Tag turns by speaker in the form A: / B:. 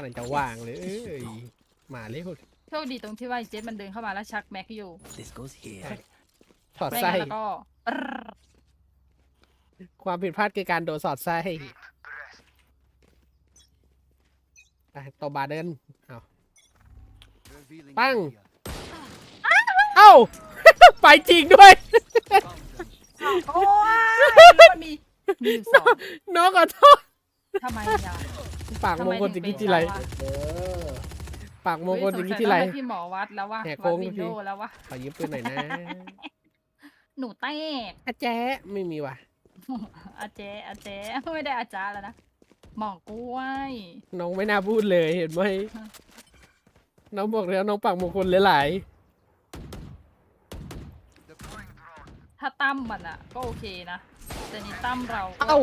A: กำลังจะวางเลยเอ้ยมาเร็ว
B: โชคดีตรงที่ว่าไอ้เจ็ตมันเดินเข้ามาแล้วชักแม็กอยู่
C: This goes here.
A: ถอด
B: ไม่
A: ไส้
B: งั้นแล้วก็อัร
A: ความผิดพลาดคือการโดนสอดไส้ไปต่อบาเดินเอา
C: Revealing
A: Bang.
C: area.
A: เอ้า ไปจริงด้วย
B: โอ้ยมันมีมีอยู่สอง
A: น้องขอโทษ
B: ทำไมอะ
A: ปาก
B: ทำ
A: ม
B: ไม
A: งคล
B: ถึ
A: สิ่
B: ง
A: ง
B: เป็น
A: ที่ที่ไร
B: เราอะ
D: เออ
A: ปากมงคลสิ่ง
B: เฮ้ย
A: ที่ที่ไร
B: สงสัยต้องให้พี่หมอวัดแล้วว่า
A: แหก
B: วัด
A: โค้ง
B: วิน
A: ทุกที
B: โดว์แล้วว่า
A: ขอยืมปืนหน่อยนะ
B: หนูแตก
A: อาแจ๊ะไม่มีว่ะ
B: อาเจอาเจไม่ได้อาจารย์แล้วนะหมองกล้วย
A: น้องไม่น่าพูดเลยเห็นไหมน้องบอกแล้วน้องปากมงคลหลาย
C: Deploying drone.
B: ถ้าตั้มมันอะ ก็โอเคนะแต่นี่ตั้มเรา
A: ๆ
B: ก็
A: เอ้า